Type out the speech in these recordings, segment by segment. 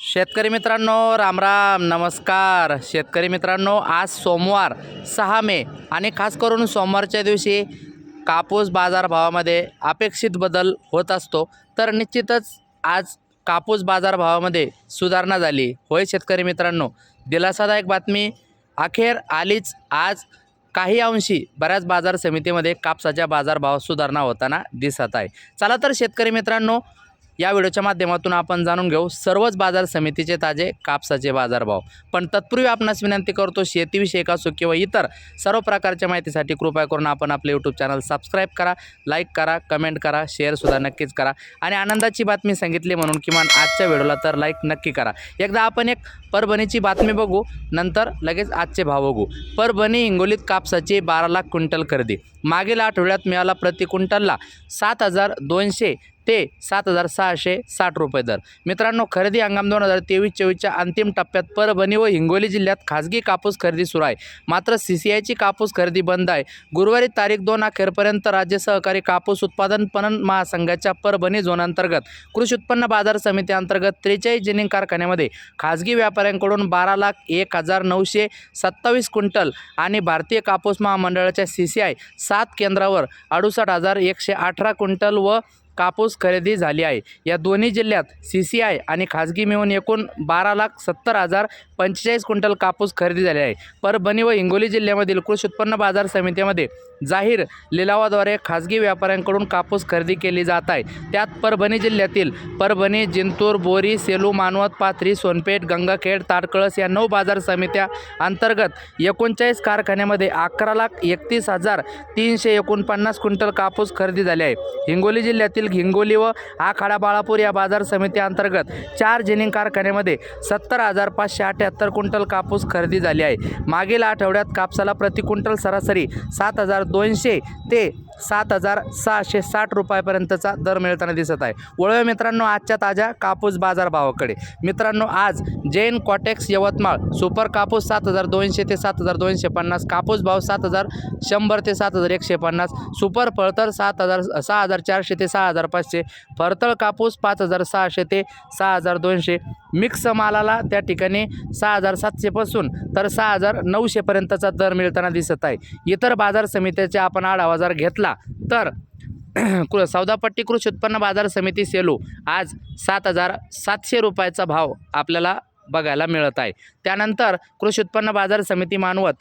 शेतकरी मित्रांनो रामराम नमस्कार. शेतकरी मित्रांनो आज सोमवार सहा मे आणि खास करून सोमवारच्या दिवशी कापूस बाजारभावामध्ये अपेक्षित बदल होत असतो. तर निश्चितच आज कापूस बाजारभावामध्ये सुधारणा झाली. होय शेतकरी मित्रांनो दिलासादायक बातमी अखेर आलीच. आज काही अंशी बऱ्याच बाजार समितीमध्ये कापसाच्या बाजारभावात सुधारणा होताना दिसत आहे. चला तर शेतकरी मित्रांनो या व्हिडिओच्या माध्यमातून आपण जाणून घेऊ. सर्वच बाजार समितीचे ताजे कापसाचे बाजारभाव. पण तत्पूर्वी आपणास विनंती करतो शेतीविषयक असो किंवा इतर सर्व प्रकारच्या माहितीसाठी कृपया करून आपण आपले यूट्यूब चॅनल सबस्क्राईब करा लाईक करा कमेंट करा शेअरसुद्धा नक्कीच करा. आणि आनंदाची बातमी सांगितली म्हणून किमान आजच्या व्हिडिओला तर लाईक नक्की करा. एकदा आपण एक परभणीची बातमी बघू नंतर लगेच आजचे भाव बघू. परभणी हिंगोलीत कापसाची बारा लाख क्विंटल खरेदी. मागील आठवड्यात मिळाला प्रति क्विंटलला सात हजार दोनशे ते सात हजार सहाशे साठ रुपये दर. मित्रांनो खरेदी हंगाम दोन हजार तेवीस चोवीसच्या अंतिम टप्प्यात परभणी व हिंगोली जिल्ह्यात खाजगी कापूस खरेदी सुरू आहे. मात्र सी सी आयची कापूस खरेदी बंद आहे. गुरुवारी तारीख दोन अखेरपर्यंत राज्य सहकारी कापूस उत्पादन पणन महासंघाच्या परभणी झोनअंतर्गत कृषी उत्पन्न बाजार समिती अंतर्गत त्रेचाळीस जिनिंग कारखान्यामध्ये खाजगी व्यापाऱ्यांकडून बारा लाख एक हजार नऊशे सत्तावीस क्विंटल आणि भारतीय कापूस महामंडळाच्या सी सी आय सात केंद्रावर अडुसष्ट हजार एकशे अठरा क्विंटल व कापूस खरेदी झाली आहे. या दोन्ही जिल्ह्यात सी सी आय आणि खाजगी मिळून एकूण बारा लाख सत्तर हजार पंचेचाळीस क्विंटल कापूस खरेदी झाले आहे. परभणी व हिंगोली जिल्ह्यामधील कृषी उत्पन्न बाजार समितीमध्ये जाहीर लिलावाद्वारे खाजगी व्यापाऱ्यांकडून कापूस खरेदी केली जात आहे. त्यात परभणी जिल्ह्यातील परभणी जिंतूर बोरी सेलू मानवत पाथरी सोनपेठ गंगाखेड ताडकळस या नऊ बाजार समित्या अंतर्गत एकोणचाळीस कारखान्यामध्ये अकरा लाख एकतीस हजार तीनशे एकोणपन्नास क्विंटल कापूस खरेदी झाले आहे. हिंगोली जिल्ह्यातील हिंगोली व आखाडा बाळापूर या बाजार समिती अंतर्गत चार जिनिंग कारखान्यामध्ये सत्तर हजार पाचशे अठ्याहत्तर क्विंटल कापूस खरेदी झाली आहे. मागील आठवड्यात कापसाला प्रति क्विंटल सरासरी सात हजार दोनशे ते सात हजार सहाशे साठ रुपयापर्यंतचा दर मिळताना दिसत आहे. वळूया मित्रांनो आजच्या ताज्या कापूस बाजारभावाकडे मित्रांनो आज जैन कॉटेक्स यवतमाळ सुपर कापूस सात हजार दोनशे ते सात हजार दोनशे पन्नास कापूस भाव सात हजार शंभर ते सात हजार एकशे पन्नास सुपर फळतर सात हजार सहा हजार चारशे ते सहा हजार पाचशे फरतळ कापूस पाच हजार सहाशे ते सहा हजार दोनशे मिक्स मालाला त्या ठिकाणी सहा हजार सातशेपासून तर सहा हजार नऊशेपर्यंतचा दर मिळताना दिसत आहे. इतर बाजार समित्याचा आपण आढावा जर घेतला तर कृ सौदापट्टी कृषी उत्पन्न बाजार समिती सेलू आज सात हजार सातशे रुपयाचा भाव आपल्याला बघायला मिळत आहे. त्यानंतर कृषी उत्पन्न बाजार समिती मानवत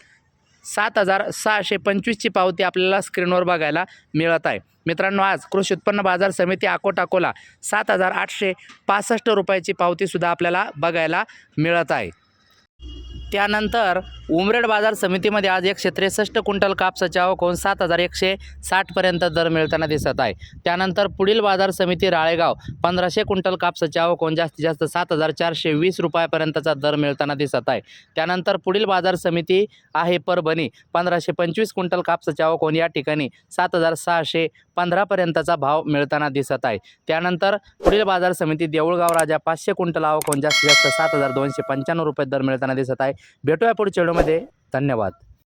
सात हजार सहाशे पंचवीसची पावती आपल्याला स्क्रीनवर बघायला मिळत आहे. मित्रांनो आज कृषी उत्पन्न बाजार समिती अकोट अकोला सात हजार आठशे पासष्ट रुपयाची पावतीसुद्धा आपल्याला बघायला मिळत आहे. त्यानंतर उमरेड बाजार समितीमध्ये आज एकशे त्रेसष्ट क्विंटल कापसाची आवक होऊन सात हजार एकशे साठपर्यंत दर मिळताना दिसत आहे. त्यानंतर पुढील बाजार समिती राळेगाव पंधराशे क्विंटल कापसाची आवक होऊन जास्तीत जास्त सात हजार चारशे वीस रुपयापर्यंतचा दर मिळताना दिसत आहे. त्यानंतर पुढील बाजार समिती आहे परभणी पंधराशे पंचवीस क्विंटल कापसाची आवक होऊन या ठिकाणी सात हजार सहाशे पंधरापर्यंतचा भाव मिळताना दिसत आहे. त्यानंतर पुढील बाजार समिती देऊळगाव राजा पाचशे क्विंटल आवक होऊन जास्तीत जास्त सात हजार दोनशे पंच्याण्णव रुपये दर मिळताना दिसत आहे. भेटूया पुढच्या धन्यवाद.